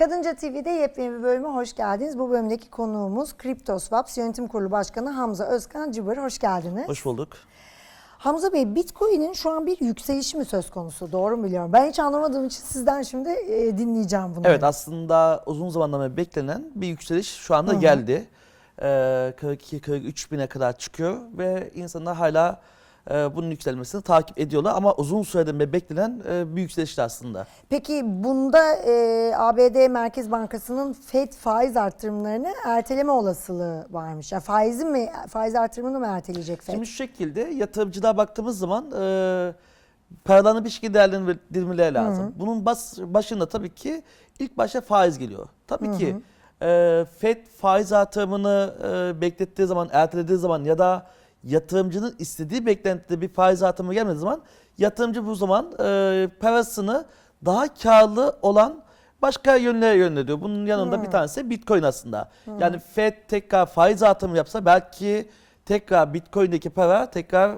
Kadınca TV'de yepyeni bir bölüme hoş geldiniz. Bu bölümdeki konuğumuz CryptoSwaps Yönetim Kurulu Başkanı Hamza Özkan Cıbır. Hoş geldiniz. Hoş bulduk. Hamza Bey, Bitcoin'in şu an bir yükselişi mi söz konusu? Doğru mu biliyorum? Ben hiç anlamadığım için sizden şimdi e, dinleyeceğim bunu. Evet aslında uzun zamandan beri beklenen bir yükseliş şu anda geldi. Ee, 42-43 bine kadar çıkıyor ve insanlar hala e, bunun yükselmesini takip ediyorlar. Ama uzun süreden beri beklenen e, bir yükselişti aslında. Peki bunda e, ABD Merkez Bankası'nın FED faiz artırımlarını erteleme olasılığı varmış. Yani faizi mi, faiz artırımını mı erteleyecek FED? Şimdi şu şekilde yatırımcılara baktığımız zaman e, paralarını bir şekilde değerlendirmeleri lazım. Bunun bas, başında tabii ki ilk başta faiz geliyor. Tabii ki e, FED faiz artırımını e, beklettiği zaman, ertelediği zaman ya da yatırımcının istediği beklentide bir faiz artırımı gelmediği zaman yatırımcı bu zaman e, parasını daha karlı olan başka yönlere yönlendiriyor. Bunun yanında bir tanesi Bitcoin aslında. Yani Fed tekrar faiz artırımı yapsa belki tekrar Bitcoin'deki para tekrar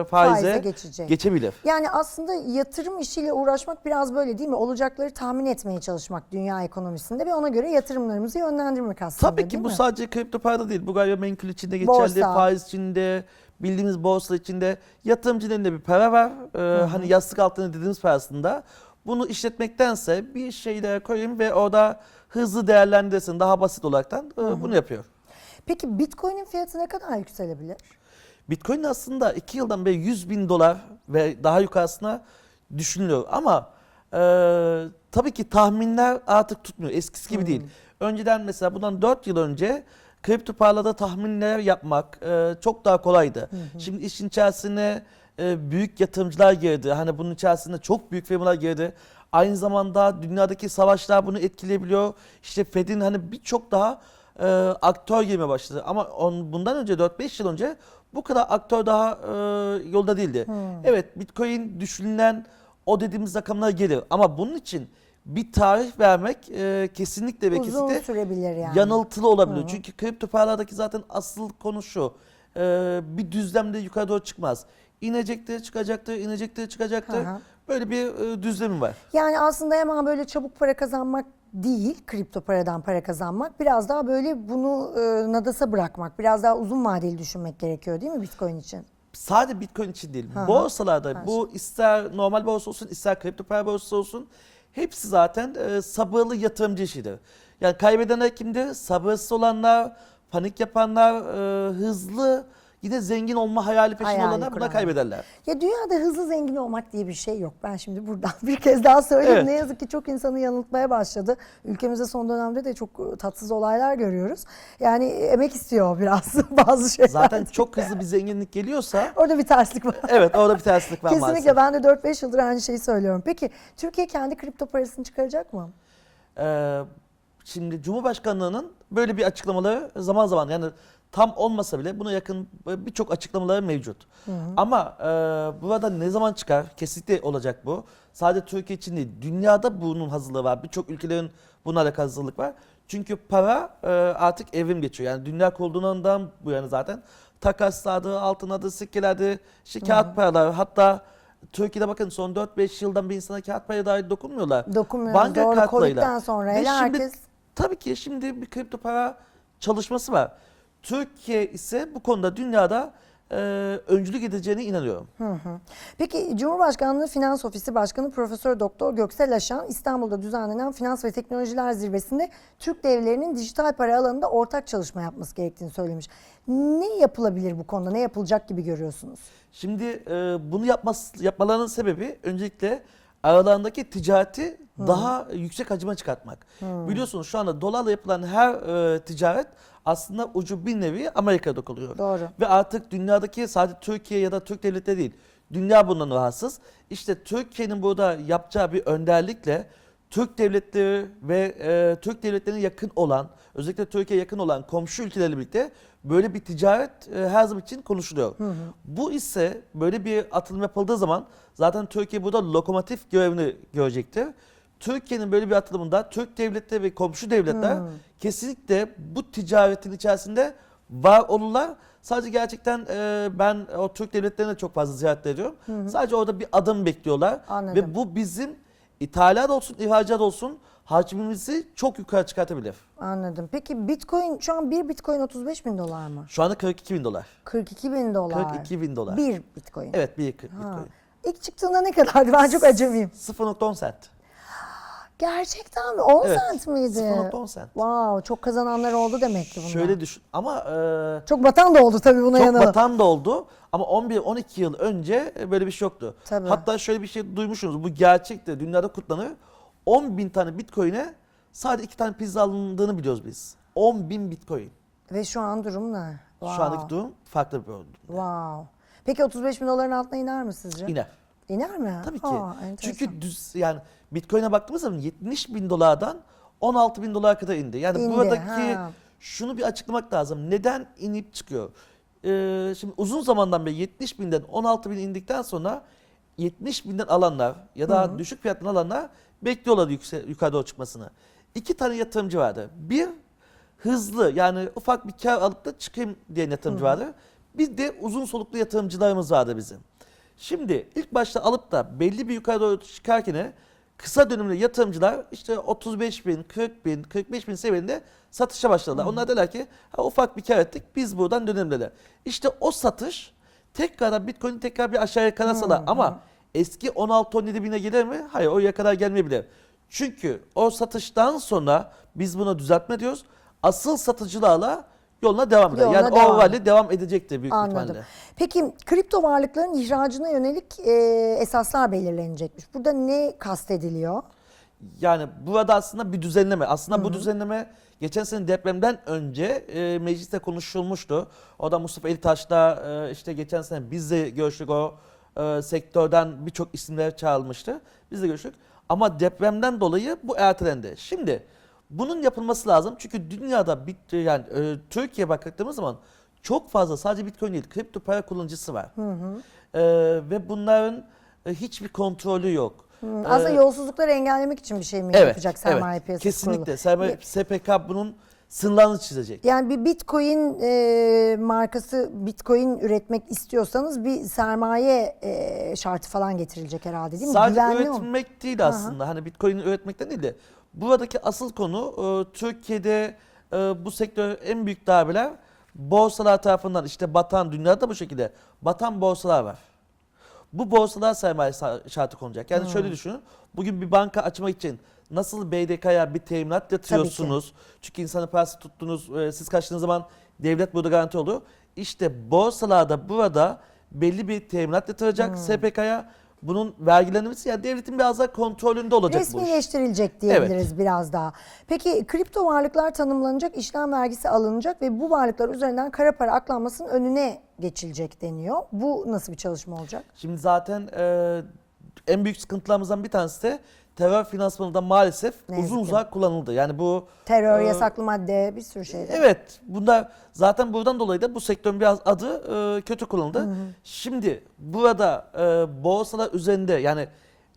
e, faize, Faize geçecek. geçebilir. Yani aslında yatırım işiyle uğraşmak biraz böyle değil mi? Olacakları tahmin etmeye çalışmak dünya ekonomisinde ve ona göre yatırımlarımızı yönlendirmek aslında Tabii ki bu mi? sadece kripto parada değil. Bu gayrimenkul içinde geçerli, Borsa. faiz içinde, bildiğimiz borsa içinde. Yatırımcının elinde bir para var. Ee, hani yastık altında dediğimiz parasında. Bunu işletmektense bir şeylere koyayım ve orada hızlı değerlendirsin daha basit olaraktan e, bunu yapıyor. Peki Bitcoin'in fiyatı ne kadar yükselebilir? Bitcoin aslında 2 yıldan beri 100 bin dolar ve daha yukarısına düşünülüyor. Ama e, tabii ki tahminler artık tutmuyor. Eskisi gibi değil. Önceden mesela bundan 4 yıl önce kripto paralarda tahminler yapmak e, çok daha kolaydı. Şimdi işin içerisine e, büyük yatırımcılar girdi. Hani bunun içerisinde çok büyük firmalar girdi. Aynı zamanda dünyadaki savaşlar bunu etkileyebiliyor. İşte Fed'in hani birçok daha e, aktör girmeye başladı. Ama on, bundan önce 4-5 yıl önce bu kadar aktör daha e, yolda değildi. Evet Bitcoin düşünülen o dediğimiz rakamlara gelir. Ama bunun için bir tarih vermek e, kesinlikle ve Uzun kesinlikle sürebilir yani. yanıltılı olabilir. Çünkü kripto paralardaki zaten asıl konu şu. e, bir düzlemde yukarı doğru çıkmaz. İnecektir, çıkacaktır, inecektir, çıkacaktır. Hı hı. Böyle bir e, düzlemi var. Yani aslında hemen böyle çabuk para kazanmak değil, kripto paradan para kazanmak. Biraz daha böyle bunu e, nadasa bırakmak, biraz daha uzun vadeli düşünmek gerekiyor değil mi Bitcoin için? Sadece Bitcoin için değil. Hı. Borsalarda Her bu ister normal borsa olsun, ister kripto para borsası olsun hepsi zaten e, sabırlı yatırımcı işidir. Yani kaybedenler kimdir? Sabırsız olanlar, panik yapanlar, e, hızlı yine zengin olma hayali peşinde Hayali olanlar buna kuranlar. kaybederler. Ya dünyada hızlı zengin olmak diye bir şey yok. Ben şimdi buradan bir kez daha söyleyeyim. Evet. Ne yazık ki çok insanı yanıltmaya başladı. Ülkemizde son dönemde de çok e, tatsız olaylar görüyoruz. Yani emek istiyor biraz bazı şeyler. Zaten çok hızlı bir zenginlik geliyorsa Orada bir terslik var. evet orada bir terslik var Kesinlikle maalesef. ben de 4-5 yıldır aynı şeyi söylüyorum. Peki Türkiye kendi kripto parasını çıkaracak mı? Ee, şimdi Cumhurbaşkanlığının böyle bir açıklamaları zaman zaman yani tam olmasa bile buna yakın birçok açıklamaları mevcut. Ama e, burada ne zaman çıkar? Kesinlikle olacak bu. Sadece Türkiye için değil, dünyada bunun hazırlığı var. Birçok ülkelerin buna alakalı hazırlık var. Çünkü para e, artık evrim geçiyor. Yani dünya kurulduğundan bu yana zaten takaslardı, altınlardı, sikkelerdi, işte kağıt paralar hatta Türkiye'de bakın son 4-5 yıldan bir insana kağıt paraya dahi dokunmuyorlar. Dokunmuyoruz. Banka Doğru. kartlarıyla. Covid'den sonra hele şimdi herkes tabii ki şimdi bir kripto para çalışması var. Türkiye ise bu konuda dünyada e, öncülük edeceğine inanıyorum. Hı hı. Peki Cumhurbaşkanlığı Finans Ofisi Başkanı Profesör Doktor Göksel Aşan İstanbul'da düzenlenen Finans ve Teknolojiler Zirvesi'nde Türk devlerinin dijital para alanında ortak çalışma yapması gerektiğini söylemiş. Ne yapılabilir bu konuda? Ne yapılacak gibi görüyorsunuz? Şimdi e, bunu yapması, yapmalarının sebebi öncelikle aralarındaki ticareti daha yüksek hacime çıkartmak. Biliyorsunuz şu anda dolarla yapılan her e, ticaret aslında ucu bir nevi Amerika'da kalıyor. Doğru. Ve artık dünyadaki sadece Türkiye ya da Türk devletleri değil. Dünya bundan rahatsız. İşte Türkiye'nin burada yapacağı bir önderlikle Türk devletleri ve e, Türk devletlerine yakın olan, özellikle Türkiye'ye yakın olan komşu ülkelerle birlikte böyle bir ticaret e, her zaman için konuşuluyor. Bu ise böyle bir atılım yapıldığı zaman zaten Türkiye burada lokomotif görevini görecektir. Türkiye'nin böyle bir atılımında Türk devletleri ve komşu devletler kesinlikle bu ticaretin içerisinde var olurlar. Sadece gerçekten e, ben o Türk devletlerine çok fazla ziyaret ediyorum. Sadece orada bir adım bekliyorlar. Anladım. Ve bu bizim ithalat olsun, ihracat olsun hacmimizi çok yukarı çıkartabilir. Anladım. Peki Bitcoin şu an bir Bitcoin 35 bin dolar mı? Şu anda 42 bin dolar. 42 bin dolar. 42 bin dolar. Bir Bitcoin. Evet bir Ha. Bitcoin. İlk çıktığında ne kadardı? Ben çok acemiyim. 0.10 cent. Gerçekten mi? 10 Evet, cent miydi? 0.10 cent. Wow, çok kazananlar oldu demek ki bundan. Şöyle düşün ama e, Çok batan da oldu tabii buna çok yanılı. batan da oldu ama 11-12 yıl önce böyle bir şey yoktu. Tabii. Hatta şöyle bir şey duymuşsunuz bu gerçekte dünyada kutlanır. 10 bin tane bitcoin'e sadece 2 tane pizza alındığını biliyoruz biz. 10 bin bitcoin. Ve şu an durum ne? Wow. Şu andaki durum farklı bir durum. Wow. Peki 35 bin doların altına iner mi sizce? İner. İner mi? Tabii ki. Aa, enteresan. Çünkü düz yani Bitcoin'e baktığımız zaman 70 bin dolardan 16 bin dolara kadar indi. Yani İndi, buradaki ha. şunu bir açıklamak lazım. Neden inip çıkıyor? Ee, şimdi uzun zamandan beri 70 binden 16 bin indikten sonra 70 binden alanlar ya da düşük fiyattan alanlar bekliyorlar yükse, yukarı doğru çıkmasını. İki tane yatırımcı vardı. Bir hızlı yani ufak bir kar alıp da çıkayım diye yatırımcı vardı. Bir de uzun soluklu yatırımcılarımız vardı bizim. Şimdi ilk başta alıp da belli bir yukarı doğru çıkarken kısa dönemli yatırımcılar işte 35 bin, 40 bin, 45 bin seviyende satışa başladılar. Onlar dediler ki ha, ufak bir kar ettik biz buradan dönelim dediler. İşte o satış tekrardan Bitcoin'i tekrar bir aşağıya kanatsalar ama eski 16-17 bine gelir mi? Hayır oraya kadar gelmeyebilir. Çünkü o satıştan sonra biz buna düzeltme diyoruz. Asıl satıcılarla yoluna devam eder. Yoluna yani devam. o rally devam edecektir büyük Anladım. ihtimalle. Peki kripto varlıkların ihracına yönelik e, esaslar belirlenecekmiş. Burada ne kastediliyor? Yani burada aslında bir düzenleme. Aslında bu düzenleme geçen sene depremden önce e, mecliste konuşulmuştu. O da Mustafa Elitaş'la e, işte geçen sene biz de görüştük o e, sektörden birçok isimler çağrılmıştı. Biz de görüştük. Ama depremden dolayı bu ertelendi. Şimdi bunun yapılması lazım. Çünkü dünyada bit, yani e, Türkiye baktığımız zaman çok fazla sadece Bitcoin değil kripto para kullanıcısı var. E, ve bunların e, hiçbir kontrolü yok. Hı, E, Aslında yolsuzlukları engellemek için bir şey mi yapacak sermaye evet, piyasası Kesinlikle. kurulu? Ye- SPK bunun sınırlarını çizecek. Yani bir Bitcoin e, markası Bitcoin üretmek istiyorsanız bir sermaye e, şartı falan getirilecek herhalde değil mi? Sadece Güvenli üretmek değil aslında. Hani Bitcoin'i üretmekten değil de buradaki asıl konu e, Türkiye'de e, bu sektör en büyük darbeler borsalar tarafından işte batan dünyada bu şekilde batan borsalar var. Bu borsalar sermaye şartı konacak. Yani şöyle düşünün. Bugün bir banka açmak için nasıl BDK'ya bir teminat yatırıyorsunuz? Çünkü insanın parası tuttunuz, e, siz kaçtığınız zaman devlet burada garanti oluyor. İşte borsalarda burada belli bir teminat yatıracak SPK'ya. Bunun vergilenmesi yani devletin biraz daha kontrolünde olacak bu iş. Resmileştirilecek diyebiliriz biraz daha. Peki kripto varlıklar tanımlanacak, işlem vergisi alınacak ve bu varlıklar üzerinden kara para aklanmasının önüne geçilecek deniyor. Bu nasıl bir çalışma olacak? Şimdi zaten e, en büyük sıkıntılarımızdan bir tanesi de terör finansmanında maalesef Ne uzun uzak kullanıldı. Yani bu Terör, e, yasaklı madde, bir sürü şey. Evet, bunlar zaten buradan dolayı da bu sektörün biraz adı e, kötü kullanıldı. Şimdi burada e, borsalar üzerinde yani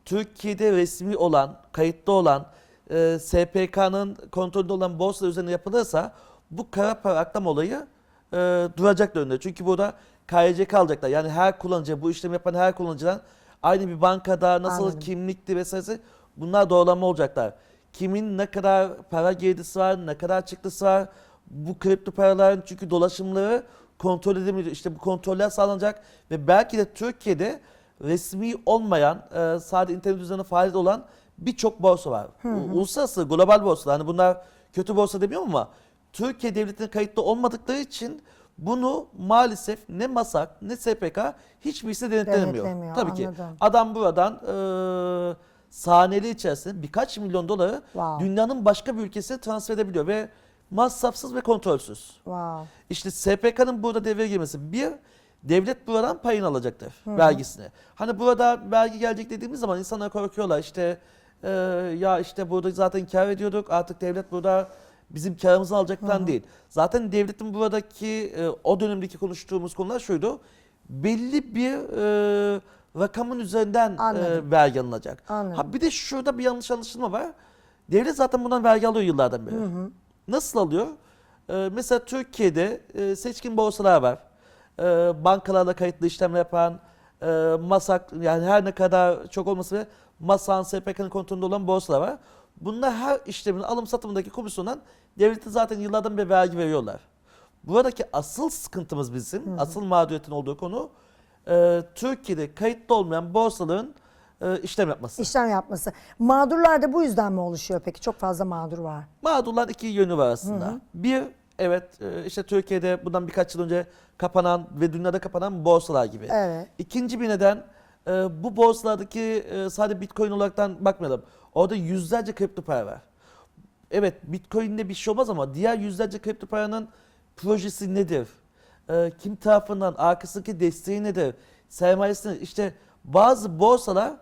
Türkiye'de resmi olan, kayıtlı olan e, SPK'nın kontrolünde olan borsalar üzerinde yapılırsa bu kara para aklama olayı e, duracaktır önünde. Çünkü burada KYC alacaklar. Yani her kullanıcı, bu işlemi yapan her kullanıcıdan aynı bir bankada nasıl Anladım. kimlikti vesairesi bunlar doğrulama olacaklar. Kimin ne kadar para girdisi var, ne kadar çıktısı var. Bu kripto paraların çünkü dolaşımları kontrol edilmiyor. İşte bu kontroller sağlanacak ve belki de Türkiye'de resmi olmayan, e, sadece internet üzerinde faaliyet olan birçok borsa var. U- Uluslararası, global borsalar. Hani bunlar kötü borsa demiyorum ama Türkiye devletine kayıtlı olmadıkları için bunu maalesef ne MASAK ne SPK hiçbirisi denetlenemiyor. Denetlemiyor, Tabii ki. anladım. Adam buradan e, saniyeli içerisinde birkaç milyon doları Wow. dünyanın başka bir ülkesine transfer edebiliyor ve masrafsız ve kontrolsüz. Wow. İşte SPK'nın burada devreye girmesi bir devlet buradan payını alacaktır vergisini. Hani burada vergi gelecek dediğimiz zaman insanlar korkuyorlar işte e, ya işte burada zaten kar ediyorduk artık devlet burada bizim karımızı alacak falan değil. Zaten devletin buradaki e, o dönemdeki konuştuğumuz konular şuydu. Belli bir e, rakamın üzerinden Anladım. e, vergi alınacak. Anladım. Ha bir de şurada bir yanlış anlaşılma var. Devlet zaten bundan vergi alıyor yıllardan beri. Nasıl alıyor? Ee, mesela Türkiye'de e, seçkin borsalar var. Ee, bankalarla kayıtlı işlem yapan, e, MASAK yani her ne kadar çok olmasa bile MASAK'ın SPK'nın kontrolünde olan borsalar var. Bunlar her işlemin alım satımındaki komisyondan devlete zaten yıllardan beri vergi veriyorlar. Buradaki asıl sıkıntımız bizim, asıl mağduriyetin olduğu konu e, Türkiye'de kayıtlı olmayan borsaların e, işlem yapması. İşlem yapması. Mağdurlar da bu yüzden mi oluşuyor peki? Çok fazla mağdur var. Mağdurlar iki yönü var aslında. Bir, evet e, işte Türkiye'de bundan birkaç yıl önce kapanan ve dünyada kapanan borsalar gibi. Evet. İkinci bir neden e, bu borsalardaki e, sadece bitcoin olaraktan bakmayalım. Orada yüzlerce kripto para var. Evet bitcoin'de bir şey olmaz ama diğer yüzlerce kripto paranın projesi nedir? E, kim tarafından arkasındaki desteği nedir? Sermayesi nedir? İşte bazı borsalar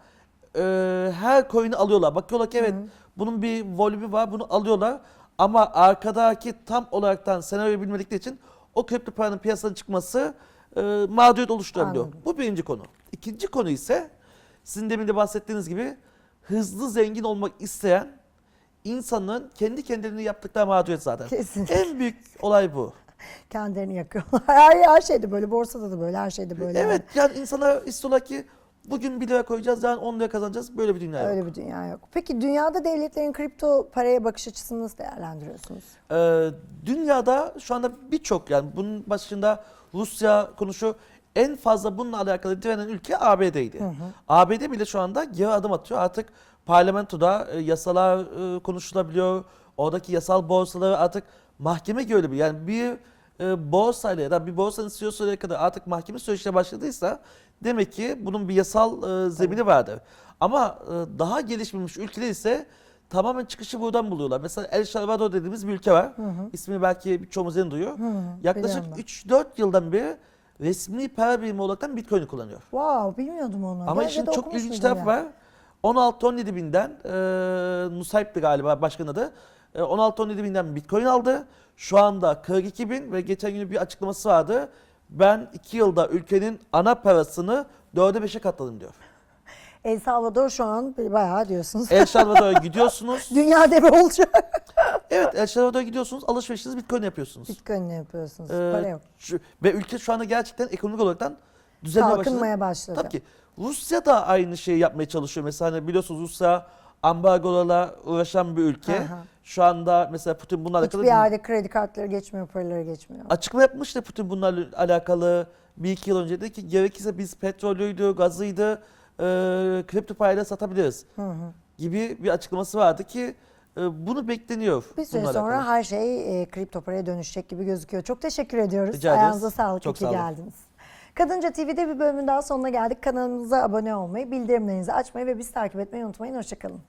e, her coin'i alıyorlar. Bakıyorlar ki evet bunun bir volümü var bunu alıyorlar. Ama arkadaki tam olaraktan senaryoyu bilmedikleri için o kripto paranın piyasadan çıkması e, mağduriyet oluşturabiliyor. Anladım. Bu birinci konu. İkinci konu ise sizin demin de bahsettiğiniz gibi hızlı zengin olmak isteyen insanın kendi kendilerini yaptıkları mağduriyet zaten. Kesinlikle. En büyük olay bu. Kendilerini yakıyorlar. Her, her şeyde böyle. Borsada da böyle. Her şeyde böyle. Evet yani insanlar istiyorlar ki bugün 1 lira koyacağız yarın 10 lira kazanacağız. Böyle bir dünya yok. Öyle bir dünya yok. Peki dünyada devletlerin kripto paraya bakış açısını nasıl değerlendiriyorsunuz? Ee, dünyada şu anda birçok yani bunun başında Rusya konuşuyor. En fazla bununla alakalı direnen ülke ABD'ydi. ABD bile şu anda geri adım atıyor. Artık parlamentoda e, yasalar e, konuşulabiliyor. Oradaki yasal borsaları artık mahkeme görebiliyor. Yani bir e, borsayla ya da bir borsanın CEO'suyla kadar artık mahkeme süreçine başladıysa demek ki bunun bir yasal e, zemini vardır. Ama e, daha gelişmemiş ülkeler ise tamamen çıkışı buradan buluyorlar. Mesela El Salvador dediğimiz bir ülke var. İsmini belki birçoğumuz yeni duyuyor. Yaklaşık biliyorum ben. 3-4 yıldan beri resmi para birimi olarak Bitcoin'i kullanıyor. Wow bilmiyordum onu. Ama işin çok ilginç tarafı ya? var. 16-17 binden e, Nusayb'di galiba başkanın adı. E, 16-17 binden Bitcoin aldı. Şu anda 42 bin ve geçen gün bir açıklaması vardı. Ben 2 yılda ülkenin ana parasını 4'e 5'e katladım diyor. El Salvador şu an bayağı diyorsunuz. El Salvador'a gidiyorsunuz. Dünya devi olacak. Evet El Salvador'a gidiyorsunuz. Alışverişinizi Bitcoin yapıyorsunuz. Bitcoin'le yapıyorsunuz. Ee, Para yok. şu- ve ülke şu anda gerçekten ekonomik olaraktan düzelmeye başladı. Başladı. Tabii ki. Rusya da aynı şeyi yapmaya çalışıyor. Mesela hani biliyorsunuz Rusya ambargolarla uğraşan bir ülke. Aha. Şu anda mesela Putin bununla alakalı Hiçbir yerde kredi kartları geçmiyor, paraları geçmiyor. açıklama yapmıştı Putin bunlarla alakalı bir iki yıl önce dedi ki gerekirse biz petrolüydü, gazıydı, e, kripto parayla satabiliriz gibi bir açıklaması vardı ki e, bunu bekleniyor. Bir süre bununla sonra alakalı. her şey e, kripto paraya dönüşecek gibi gözüküyor. Çok teşekkür ediyoruz. Rica ederiz. Ayağınıza sağlık. Çok ki sağ olun. geldiniz. Kadınca TV'de bir bölümün daha sonuna geldik. Kanalımıza abone olmayı, bildirimlerinizi açmayı ve bizi takip etmeyi unutmayın. Hoşçakalın.